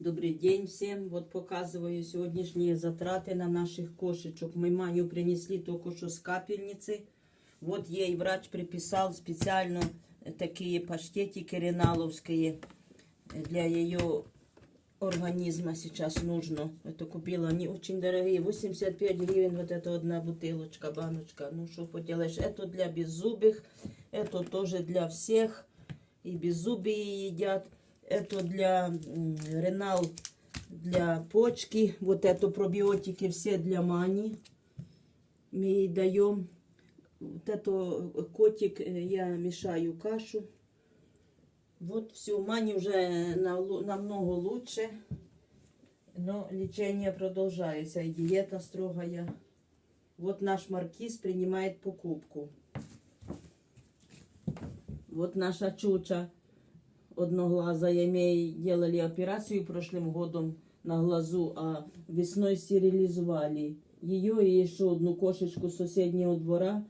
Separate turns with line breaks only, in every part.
Добрый день всем. Вот показываю сегодняшние затраты на наших кошечек. Мы Маню принесли только что с капельницы. Вот ей врач приписал специально такие паштетики реналовские для ее организма сейчас нужно. Это купила, они очень дорогие, 85 гривен вот эта одна бутылочка, баночка. Ну что поделаешь, это для беззубых, это тоже для всех. И беззубые едят. Это для м, ренал, для почки. Вот это пробиотики все для мани. Мы ей даем. Вот это котик, э, я мешаю кашу. Вот все, Мане уже на- намного лучше. Но лечение продолжается. И диета строгая. Вот наш маркиз принимает покупку. Вот наша чуча одноглазая. Мы ей делали операцию прошлым годом на глазу, а весной стерилизовали. Ее и еще одну кошечку соседнего двора.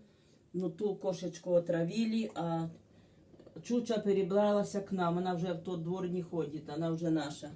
Ну, ту кошечку отравили, а Чуча перебралася к нам, вона вже в той двор не ходить, вона вже наша.